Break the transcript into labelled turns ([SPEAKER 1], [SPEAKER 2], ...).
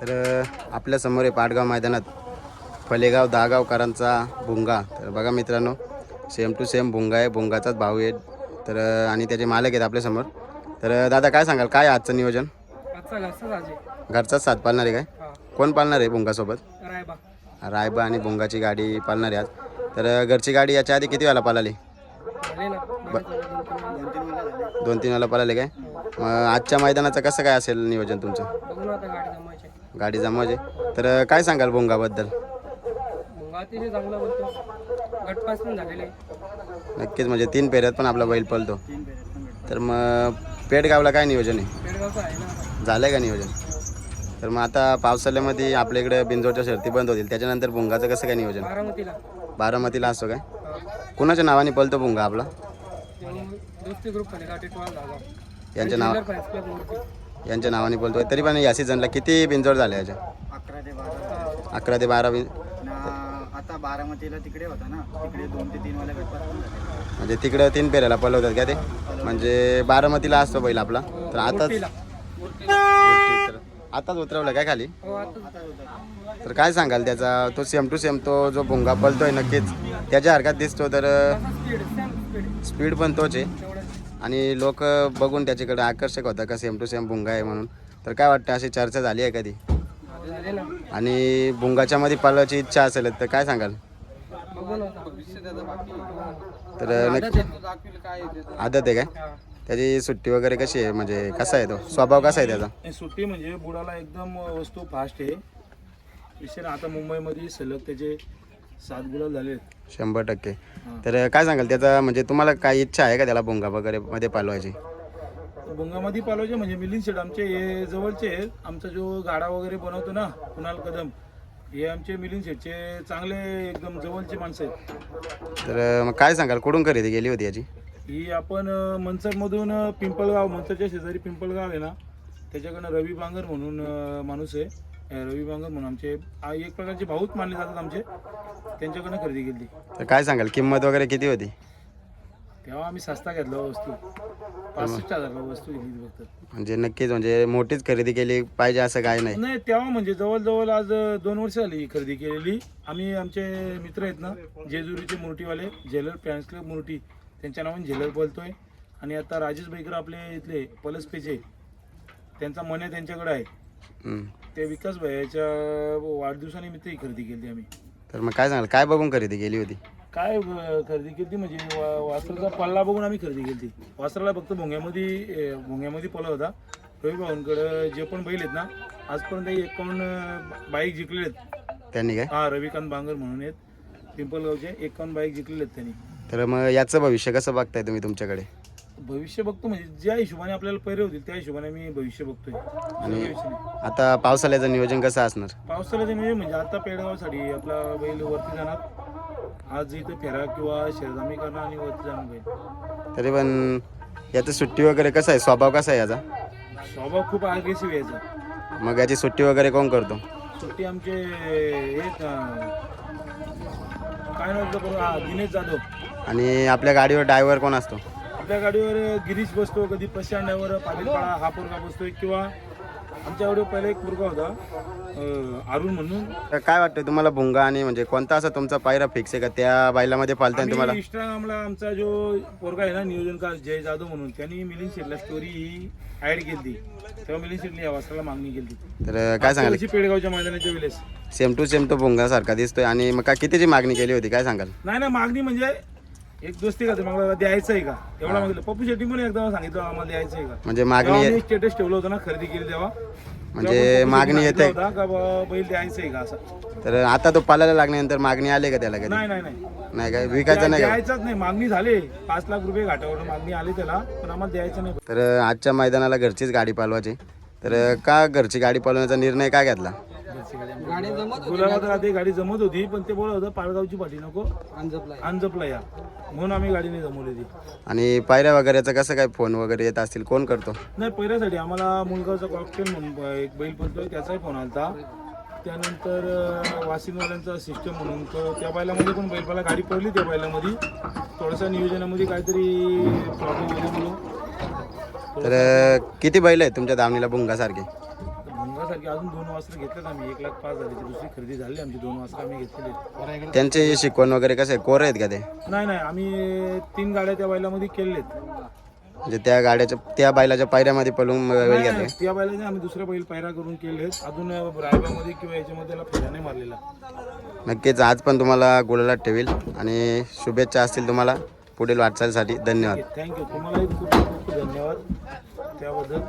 [SPEAKER 1] तर अ, आपल्यासमोर आहे पाटगाव मैदानात फलेगाव दहागावकरांचा भुंगा. तर बघा मित्रांनो सेम टू सेम भुंगा आहे. भुंगाचाच भाव आहे. तर आणि त्याचे मालक आहेत आपल्यासमोर तर दादा काय सांगाल? काय आजचं नियोजन? घरचाच साथ पालणार आहे काय? कोण पालणार आहे भुंगासोबत?
[SPEAKER 2] रायबा.
[SPEAKER 1] रायबा आणि भुंगाची गाडी पालणार आहे आज. तर घरची गाडी याच्या आधी किती वेळा पालाली?
[SPEAKER 2] दोन तीन वेळा
[SPEAKER 1] पळाले काय? आजच्या मैदानाचं कसं काय असेल नियोजन तुमचं?
[SPEAKER 2] गाडी
[SPEAKER 1] गाडी जमवायचे तर काय सांगाल भुंगाबद्दल?
[SPEAKER 2] मग अतिशय चांगला बोलतो. गटपास पण झालेले आहे.
[SPEAKER 1] नक्कीच म्हणजे तीन पेऱ्यात पण आपला बैल पळतो. तर मग पेडगावला काय नियोजन आहे?
[SPEAKER 2] आहे
[SPEAKER 1] झालं आहे का नियोजन? तर मग आता पावसाळ्यामध्ये आपल्या इकडे बिंजोरच्या शर्ती बंद होतील. त्याच्यानंतर भुंगाचं कसं काय नियोजन?
[SPEAKER 2] बारामतीला.
[SPEAKER 1] बारामतीला असतो काय. कुणाच्या नावाने पळतो भुंगा आपला? यांच्या नाव यांच्या नावाने बोलतोय. तरी पण या सीझनला किती बिंजोर झाले याच्या?
[SPEAKER 3] अकरा ते बारा
[SPEAKER 1] अकरा ते बारा बिन
[SPEAKER 3] ना आता बारामतीला तिकडे होता ना? तिकडे दोन ते तीन वाले गटपास पण झाले.
[SPEAKER 1] म्हणजे तिकडं तीन पेऱ्याला पळवतात का ते? म्हणजे बारामतीला असतो बैल आपला. तर आताच तर. आताच उतरवलं काय खाली?
[SPEAKER 2] हो
[SPEAKER 1] तर काय सांगाल त्याचा? तो सेम टू सेम तो जो भुंगा पळतोय नक्कीच त्याच्या हरकत दिसतो तर
[SPEAKER 2] स्पीड
[SPEAKER 1] पण तोच आहे. आणि लोक बघून त्याच्याकडे आकर्षक होता का सेम टू सेम भुंगा आहे म्हणून. तर काय वाटतं अशी चर्चा झाली आहे कधी? आणि भुंगाच्या मध्ये पाळायची इच्छा असेल तर काय सांगाल? तर
[SPEAKER 2] आदत
[SPEAKER 1] नक्की
[SPEAKER 2] आहे. काय
[SPEAKER 1] आदत आहे काय? त्याची सुट्टी वगैरे कशी आहे? म्हणजे कसा आहे तो? स्वभाव कसा आहे त्याचा?
[SPEAKER 4] सुट्टी म्हणजे बुडाला एकदम वस्तू फास्ट आहे. विशेष आता मुंबईमध्ये सलग त्याचे सात गुलाल झाले आहेत
[SPEAKER 1] शंभर टक्के. तर काय सांगाल? त्याचा म्हणजे तुम्हाला काय इच्छा आहे का त्याला भुंगा वगैरे मध्ये पालवायची?
[SPEAKER 4] भुंगामध्ये पालवायचे म्हणजे मिलिंद शेड आमचे हे जवळचे आहेत. आमचा जो गाडा वगैरे बनवतो ना कुणाल कदम हे आमचे मिलिंद शेडचे चांगले एकदम जवळचे माणसं आहेत.
[SPEAKER 1] तर मग काय सांगाल? कुठून खरेदी गेली होती याची?
[SPEAKER 4] ही आपण अं, मनसरमधून अं, पिंपळगाव मनसरच्या शेजारी पिंपळगाव आहे ना त्याच्याकडनं रवी बांगर म्हणून अं, माणूस आहे. रवी बांगर म्हणून आमचे आ, एक प्रकारचे भाऊच मानले जातात आमचे. त्यांच्याकडनं खरेदी केली.
[SPEAKER 1] तर काय सांगाल किंमत वगैरे किती होती?
[SPEAKER 4] तेव्हा आम्ही सस्ता घेतला वस्तू. पासष्ट हजारला वस्तू घेतली फक्त.
[SPEAKER 1] म्हणजे नक्कीच म्हणजे मोठीच खरेदी केली पाहिजे असं काय नाही.
[SPEAKER 4] नाही तेव्हा म्हणजे जवळजवळ आज अं, दोन वर्ष झाली ही खरेदी केलेली. आम्ही आमचे मित्र आहेत ना जेजुरीचे मूर्तीवाले झेलर फॅन्स क्लब मूर्ती त्यांच्या नावाने झेलर बोलतोय. आणि आता राजेश बैकर आपले इथले पलसपेचे त्यांचा मन त्यांच्याकडे आहे.
[SPEAKER 1] हम्म.
[SPEAKER 4] ते विकास भैयाच्या वाढदिवसानिमित्त ही खरेदी केली आम्ही.
[SPEAKER 1] तर मग काय सांगाल? काय बघून खरेदी केली होती?
[SPEAKER 4] काय अं, खरेदी केली म्हणजे वा- वासराचा पल्ला बघून आम्ही खरेदी केली वासराला फक्त भोंग्यामध्ये भोंग्यामध्ये पळत होता. रवी भाऊंकडं जे पण बैल आहेत ना आजपर्यंत एकावन्न बाईक जिंकलेले आहेत.
[SPEAKER 1] त्यांनी काय?
[SPEAKER 4] हा रविकांत बांगर म्हणून आहेत. पिंपलगावचे एकावन्न बाईक जिंकलेले आहेत त्यांनी.
[SPEAKER 1] तर मग याचं भविष्य कसं बघताय तुम्ही तुमच्याकडे?
[SPEAKER 4] भविष्य बघतो म्हणजे ज्या हिशोबाने आपल्याला पैरे होतील त्या हिशोबाने मी भविष्य बघतोय.
[SPEAKER 1] आणि-
[SPEAKER 4] काही विषय. नाही.
[SPEAKER 1] आता पावसाळ्याचं नियोजन कसं असणार?
[SPEAKER 4] पावसाळ्याचे म्हणजे म्हणजे आता पेडगावसाठी आपला बैल वरती जाणार. आज इथं फेरा किंवा शेरदामी करणार आणि वरती जाणार बैल
[SPEAKER 1] तरी पण याचं सुट्टी वगैरे कसं आहे? स्वभाव कसा आहे याचा?
[SPEAKER 4] स्वभाव खूप अग्रेसिव्ह यायचा
[SPEAKER 1] मग याची सुट्टी वगैरे कोण करतो?
[SPEAKER 4] सुट्टी आमचे एक काय नव्हतं करू हा दिनेश जाधव.
[SPEAKER 1] आणि आपल्या गाडीवर ड्रायव्हर कोण असतो?
[SPEAKER 4] आपल्या गाडीवर गिरीश बसतो कधी प्रशांड्यावर पाटीलपाडा हा पोरगा बसतोय किंवा आमच्या गाडीवर पहिला एक पोरगा होता अरुण म्हणून.
[SPEAKER 1] तर काय वाटतं तुम्हाला भुंगा आणि म्हणजे कोणता असा तुमचा पायरा फिक्स आहे का? त्या बैलामध्ये पालताना तुम्हाला
[SPEAKER 4] आम्ही इंस्टाग्रामला आमचा जो पोरगा आहे ना नियोजनकार जय जाधव म्हणून त्यांनी मिलिंद शेटला स्टोरी ही ऍड केली तेव्हा मिलिंद शेटने या मागणी केली
[SPEAKER 1] तर काय सांगाल?
[SPEAKER 4] पेडगावच्या मैदानाच्या वेळेस
[SPEAKER 1] सेम टू सेम तो भुंगासारखा दिसतोय आणि मग काय कितीची मागणी केली होती? काय सांगाल?
[SPEAKER 4] नाही ना मागणी म्हणजे एक दोस्ती का मग द्यायचं आहे का? एवढा मागितलं. पप्पू शेट्टी पण एकदा सांगितलं आम्हाला द्यायचं आहे का?
[SPEAKER 1] म्हणजे मागणी
[SPEAKER 4] स्टेटस ठेवलं होतं ना खरेदी केली तेव्हा.
[SPEAKER 1] म्हणजे मागणी येते.
[SPEAKER 4] होता का बैल द्यायचं आहे का? असं.
[SPEAKER 1] तर आता तो पालायला लागल्यानंतर मागणी आली का त्याला
[SPEAKER 4] नाही नाही नाही.
[SPEAKER 1] नाही काय विकायचं नाही
[SPEAKER 4] द्यायचंच नाही. मागणी झाली. पाच लाख रुपये घाटावरून मागणी आली त्याला पण आम्हाला द्यायचं नाही.
[SPEAKER 1] तर आजच्या मैदानाला घरचीच गाडी पालवायची. तर का घरची गाडी पालवण्याचा निर्णय काय घेतला?
[SPEAKER 4] गुलाबात राहते गाडी जमत होती पण ते बोलत होतं पाळगावची पाठी नको
[SPEAKER 2] अंजपला
[SPEAKER 4] अंजपला या. म्हणून आम्ही गाडी नाही जमवली ती.
[SPEAKER 1] आणि पायऱ्या वगैरेचं कसं काय फोन वगैरे येत असतील? कोण करतो?
[SPEAKER 4] नाही पहिल्यासाठी आम्हाला मुलगावचा कॉकटेल म्हणून एक बैल पडतोय त्याचाही फोन आलता. त्यानंतर वाशिमवाल्यांचा सिस्टम म्हणून तो त्या बैलामध्ये पण बैलपाला गाडी पडली त्या बैलामध्ये. थोडंसं नियोजनामध्ये काहीतरी प्रॉब्लेम झाल्यामुळं
[SPEAKER 1] तर किती बैल आहेत तुमच्या दावणीला भुंगासारखे?
[SPEAKER 4] भंगासाठी बघण्यासारखी अजून दोन वासरं घेतलेत आम्ही. एक लाख पाच झाली दुसरी खरेदी झाली. आमची दोन वासरं आम्ही घेतलेले
[SPEAKER 1] त्यांचे शिकवण वगैरे कसं आहे कोर आहेत का ते?
[SPEAKER 4] नाही नाही. आम्ही तीन गाड्या त्या बैलामध्ये केलेत
[SPEAKER 1] म्हणजे त्या गाड्याच्या त्या बैलाच्या पायऱ्यामध्ये घेतले
[SPEAKER 4] नाही, त्या बैलाने आम्ही दुसऱ्या बैल पायरा करून केलेत अजून रायबामध्ये किंवा याच्यामध्ये त्याला नाही मारलेला.
[SPEAKER 1] नक्कीच आज पण तुम्हाला गुलालात ठेवील आणि शुभेच्छा असतील तुम्हाला पुढील वाटचालीसाठी. धन्यवाद.
[SPEAKER 4] थँक्यू तुम्हालाही खूप खूप धन्यवाद. त्याबद्दल